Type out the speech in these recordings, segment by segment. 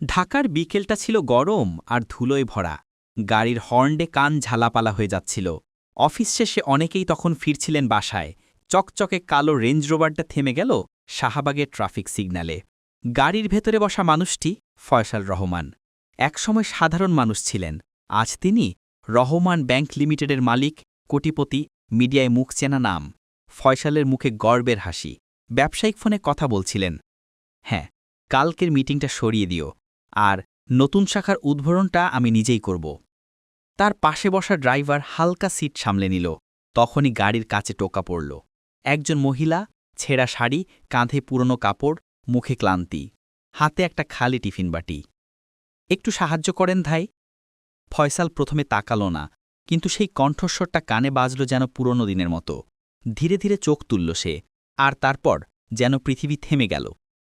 ঢাকার বিকেলটা ছিল গরম আর ধুলোয় ভরা। গাড়ির হর্নডে কান ঝালাপালা হয়ে যাচ্ছিল। অফিস শেষে অনেকেই তখন ফিরছিলেন বাসায়। চকচকে কালো রেঞ্জ রোভারটা থেমে গেল শাহবাগের ট্রাফিক সিগন্যালে। গাড়ির ভেতরে বসা মানুষটি ফয়সাল রহমান। একসময় সাধারণ মানুষ ছিলেন। আজ তিনি রহমান ব্যাংক লিমিটেডের মালিক, কোটিপতি, মিডিয়ায় মুখ চেনা নাম। ফয়সালের মুখে গর্বের হাসি। ব্যবসায়িক ফোনে কথা বলছিলেন হ্যাঁ কালকের মিটিংটা সরিয়ে দিও। আর নতুন শাখার উদ্বোধনটা আমি নিজেই করব। তার পাশে বসা ড্রাইভার হালকা সিট সামলে নিল। তখনই গাড়ির কাছে টোকা পড়ল। একজন মহিলা, ছেঁড়া শাড়ি, কাঁধে পুরনো কাপড়, মুখে ক্লান্তি। হাতে একটা খালি টিফিন বাটি। একটু সাহায্য করেন ভাই। ফয়সাল প্রথমে তাকালো না, কিন্তু সেই কণ্ঠস্বরটা কানে বাজল যেন পুরনো দিনের মতো। ধীরে ধীরে চোখ তুলল সে, আর তারপর যেন পৃথিবী থেমে গেল।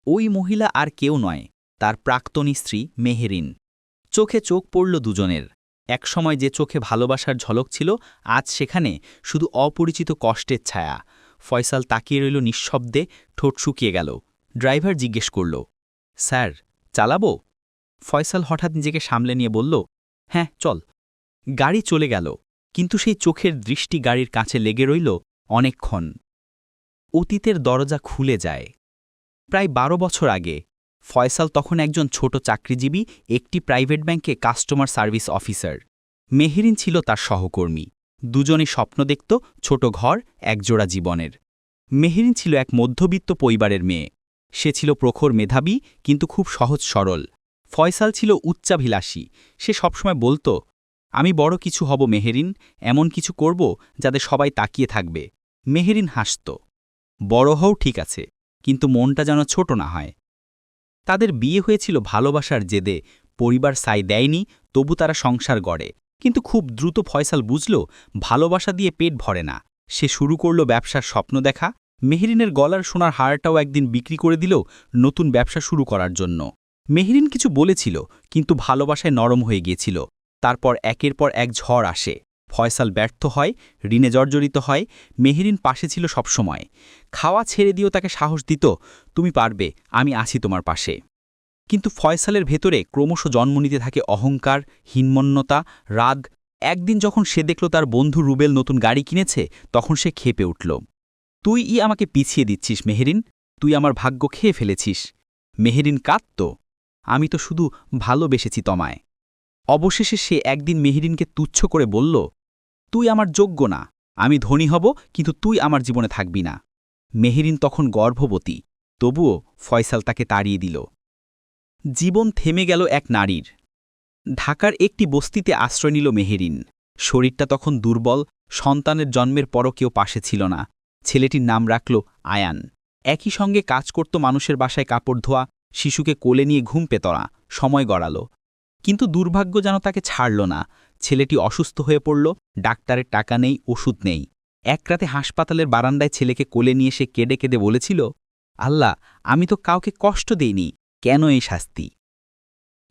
ওই মহিলা আর কেউ নয়। তার প্রাক্তনী স্ত্রী মেহেরিন। চোখে চোখ পড়ল দুজনের। একসময় যে চোখে ভালোবাসার ঝলক ছিল, আজ সেখানে শুধু অপরিচিত কষ্টের ছায়া। ফয়সাল তাকিয়ে রইল নিঃশব্দে, ঠোঁট শুকিয়ে গেল। ড্রাইভার জিজ্ঞেস করল, স্যার, চালাবো? ফয়সাল হঠাৎ নিজেকে সামলে নিয়ে বলল হ্যাঁ চল। গাড়ি চলে গেল, কিন্তু সেই চোখের দৃষ্টি গাড়ির কাছে লেগে রইল অনেকক্ষণ। অতীতের দরজা খুলে যায়। প্রায় বারো বছর আগে ফয়সাল তখন একজন ছোট চাকরিজীবী, একটি প্রাইভেট ব্যাংকে কাস্টমার সার্ভিস অফিসার। মেহেরিন ছিল তার সহকর্মী। দুজনে স্বপ্ন দেখত ছোট ঘর, একজোড়া জীবনের। মেহেরিন ছিল এক মধ্যবিত্ত পরিবারের মেয়ে। সে ছিল প্রখর মেধাবী, কিন্তু খুব সহজ সরল। ফয়সাল ছিল উচ্চাভিলাষী। সে সবসময় বলতো, আমি বড় কিছু হব মেহেরিন, এমন কিছু করব যাতে সবাই তাকিয়ে থাকবে। মেহেরিন হাসত, বড় হও ঠিক আছে, কিন্তু মনটা যেন ছোট না হয়। তাদের বিয়ে হয়েছিল ভালোবাসার জেদে। পরিবার সাই দেয়নি, তবু তারা সংসার গড়ে। কিন্তু খুব দ্রুত ফয়সাল বুঝল, ভালোবাসা দিয়ে পেট ভরে না। সে শুরু করল ব্যবসার স্বপ্ন দেখা। মেহরিনের গলার সোনার হারটাও একদিন বিক্রি করে দিল নতুন ব্যবসা শুরু করার জন্য। মেহরিন কিছু বলেছিল, কিন্তু ভালোবাসায় নরম হয়ে গিয়েছিল। তারপর একের পর এক ঝড় আসে। ফয়সাল ব্যর্থ হয়, ঋণে জর্জরিত হয়, মেহেরিন পাশে ছিল সবসময়। খাওয়া ছেড়ে দিয়েও তাকে সাহস দিত, তুমি পারবে, আমি আছি তোমার পাশে। কিন্তু ফয়সালের ভেতরে ক্রমশ জন্ম নিতে থাকে অহংকার, হীনমন্যতা, রাগ। একদিন যখন সে দেখল তার বন্ধু রুবেল নতুন গাড়ি কিনেছে, তখন সে খেপে উঠল। তুই ই আমাকে পিছিয়ে দিচ্ছিস, মেহেরিন। তুই আমার ভাগ্য খেয়ে ফেলেছিস। মেহেরিন কাঁদত। আমি তো শুধু ভালোবেসেছি তমায়। অবশেষে সে একদিন মেহেরিনকে তুচ্ছ করে বলল তুই আমার যোগ্য না, আমি ধনী হব, কিন্তু তুই আমার জীবনে থাকবি না। মেহেরিন তখন গর্ভবতী, তবুও ফয়সাল তাকে তাড়িয়ে দিল। জীবন থেমে গেল এক নারীর। ঢাকার একটি বস্তিতে আশ্রয় নিল মেহেরিন। শরীরটা তখন দুর্বল, সন্তানের জন্মের পরও কেউ পাশে ছিল না। ছেলেটির নাম রাখল আয়ান। একই সঙ্গে কাজ করত মানুষের বাসায় কাপড় ধোয়া, শিশুকে কোলে নিয়ে ঘুম পেতরা, সময় গড়াল। কিন্তু দুর্ভাগ্য যেন তাকে ছাড়ল না। ছেলেটি অসুস্থ হয়ে পড়ল, ডাক্তারের টাকা নেই, ওষুধ নেই। এক রাতে হাসপাতালের বারান্দায় ছেলেকে কোলে নিয়ে সে কেঁদে কেঁদে বলেছিল, আল্লাহ, আমি তো কাউকে কষ্ট দেইনি, কেন এই শাস্তি?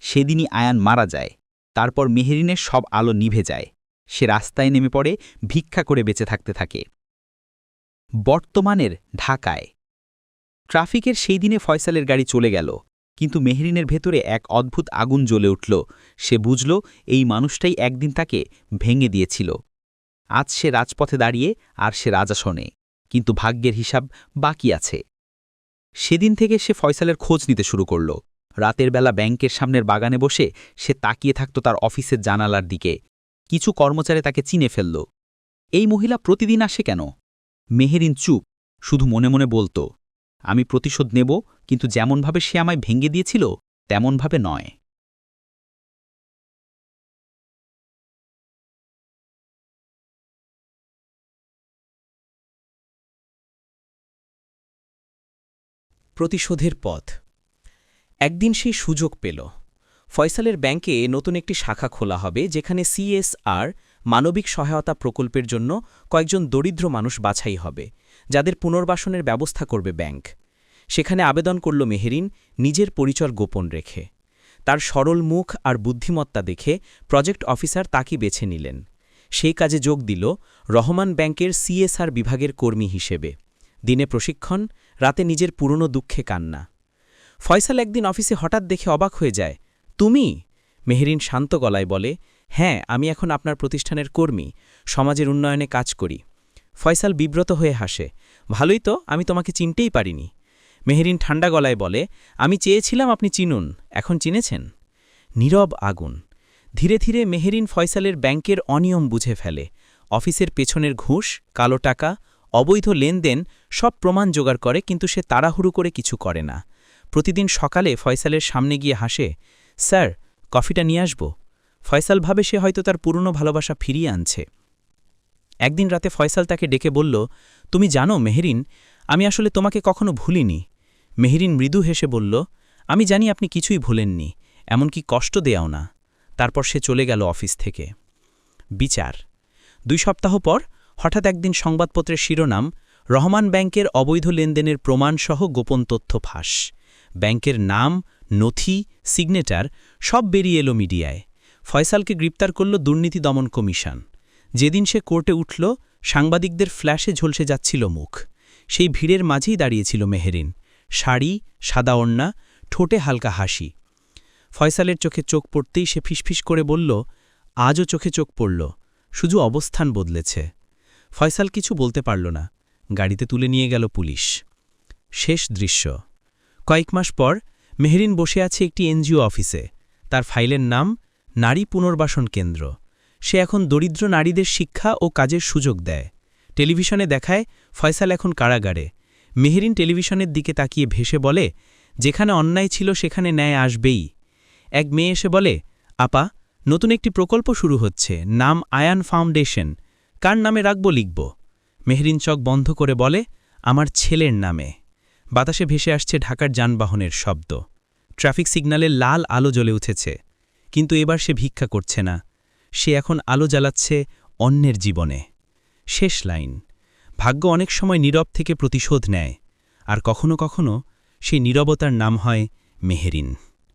সেদিনই আয়ান মারা যায়, তারপর মেহেরিনের সব আলো নিভে যায়। সে রাস্তায় নেমে পড়ে, ভিক্ষা করে বেঁচে থাকতে থাকে। বর্তমানের ঢাকায়। ট্রাফিকের সেই দিনে ফয়সালের গাড়ি চলে গেল। কিন্তু মেহরিনের ভেতরে এক অদ্ভুত আগুন জ্বলে উঠল। সে বুঝল এই মানুষটাই একদিন তাকে ভেঙে দিয়েছিল। আজ সে রাজপথে দাঁড়িয়ে আর সে রাজাসনে কিন্তু ভাগ্যের হিসাব বাকি আছে। সেদিন থেকে সে ফয়সালের খোঁজ নিতে শুরু করল। রাতের বেলা ব্যাংকের সামনের বাগানে বসে সে তাকিয়ে থাকত তার অফিসের জানালার দিকে। কিছু কর্মচারী তাকে চিনে ফেলল। এই মহিলা প্রতিদিন আসে কেন? মেহেরিন চুপ, শুধু মনে মনে বলতো আমি প্রতিশোধ নেব, কিন্তু যেমনভাবে সে আমায় ভেঙে দিয়েছিল, তেমনভাবে নয়। প্রতিশোধের পথ। একদিন সেই সুযোগ পেল। ফয়সালের ব্যাংকে নতুন একটি শাখা খোলা হবে, যেখানে সিএসআর মানবিক সহায়তা প্রকল্পের জন্য কয়েকজন দরিদ্র মানুষ বাছাই হবে। যাদের পুনর্বাসনের ব্যবস্থা করবে ব্যাংক। সেখানে আবেদন করল মেহেরিন নিজের পরিচয় গোপন রেখে। তার সরল মুখ আর বুদ্ধিমত্তা দেখে প্রজেক্ট অফিসার তাকে বেছে নিলেন। সেই কাজে যোগ দিল রহমান ব্যাংকের সিএসআর বিভাগের কর্মী হিসেবে। দিনে প্রশিক্ষণ, রাতে নিজের পুরনো দুঃখে কান্না। ফয়সাল একদিন অফিসে হঠাৎ দেখে অবাক হয়ে যায়, তুমি? মেহেরিন শান্ত গলায় বলে হ্যাঁ আমি এখন আপনার প্রতিষ্ঠানের কর্মী, সমাজের উন্নয়নে কাজ করি। ফয়সাল বিব্রত হয়ে হাসে, ভালোই তো, আমি তোমাকে চিনতেই পারিনি। মেহেরিন ঠান্ডা গলায় বলে, আমি চেয়েছিলাম আপনি চিনুন, এখন চিনেছেন? নীরব আগুন। ধীরে ধীরে মেহেরিন ফয়সালের ব্যাংকের অনিয়ম বুঝে ফেলে। অফিসের পেছনের ঘুষ, কালো টাকা, অবৈধ লেনদেন সব প্রমাণ জোগাড় করে, কিন্তু সে তাড়াহুড়ো করে কিছু করে না। প্রতিদিন সকালে ফয়সালের সামনে গিয়ে হাসে, স্যার, কফিটা নিয়ে আসব? ফয়সাল ভাবে সে হয়তো তার পুরনো ভালোবাসা ফিরিয়ে আনছে। একদিন রাতে ফয়সাল তাকে ডেকে বলল, তুমি জানো, মেহেরিন, আমি আসলে তোমাকে কখনো ভুলিনি। মেহেরিন মৃদু হেসে বলল, আমি জানি আপনি কিছুই ভুলেননি, এমনকি কষ্ট দেয়াও না। তারপর সে চলে গেল অফিস থেকে। বিচার। দুই সপ্তাহ পর হঠাৎ একদিন সংবাদপত্রের শিরোনাম, রহমান ব্যাংকের অবৈধ লেনদেনের প্রমাণসহ গোপন তথ্য ফাঁস। ব্যাংকের নাম, নথি সিগনেটার সব বেরিয়ে এলো মিডিয়ায়। ফয়সালকে গ্রেপ্তার করল দুর্নীতি দমন কমিশন। যেদিন সে কোর্টে উঠল, সাংবাদিকদের ফ্ল্যাশে ঝলসে যাচ্ছিল মুখ। সেই ভিড়ের মাঝেই দাঁড়িয়েছিল মেহেরিন। শাড়ি, সাদা ওড়না, ঠোঁটে হালকা হাসি। ফয়সালের চোখে চোখ পড়তেই সে ফিসফিস করে বলল, আজও চোখে চোখ পড়ল। শুধু অবস্থান বদলেছে ফয়সাল কিছু বলতে পারল না। গাড়িতে তুলে নিয়ে গেল পুলিশ। শেষ দৃশ্য। কয়েক মাস পর মেহরিন বসে আছে একটি এনজিও অফিসে। তার ফাইলের নাম, নারী পুনর্বাসন কেন্দ্র। সে এখন দরিদ্র নারীদের শিক্ষা ও কাজের সুযোগ দেয়। টেলিভিশনে দেখায়, ফয়সাল এখন কারাগারে। মেহরিন টেলিভিশনের দিকে তাকিয়ে ভেসে বলে, যেখানে অন্যায় ছিল সেখানে ন্যায় আসবেই। এক মেয়ে এসে বলে, আপা, নতুন একটি প্রকল্প শুরু হচ্ছে, নাম আয়ান ফাউন্ডেশন। কার নামে রাখব লিখব? মেহরিন চক বন্ধ করে বলে, আমার ছেলের নামে। বাতাসে ভেসে আসছে ঢাকার যানবাহনের শব্দ। ট্রাফিক সিগন্যালে লাল আলো জ্বলে উঠেছে। কিন্তু এবার সে ভিক্ষা করছে না। সে এখন আলো জ্বালাচ্ছে অন্যের জীবনে। শেষ লাইন। ভাগ্য অনেক সময় নীরব থেকে প্রতিশোধ নেয়, আর কখনো কখনো সেই নীরবতার নাম হয় মেহেরিন।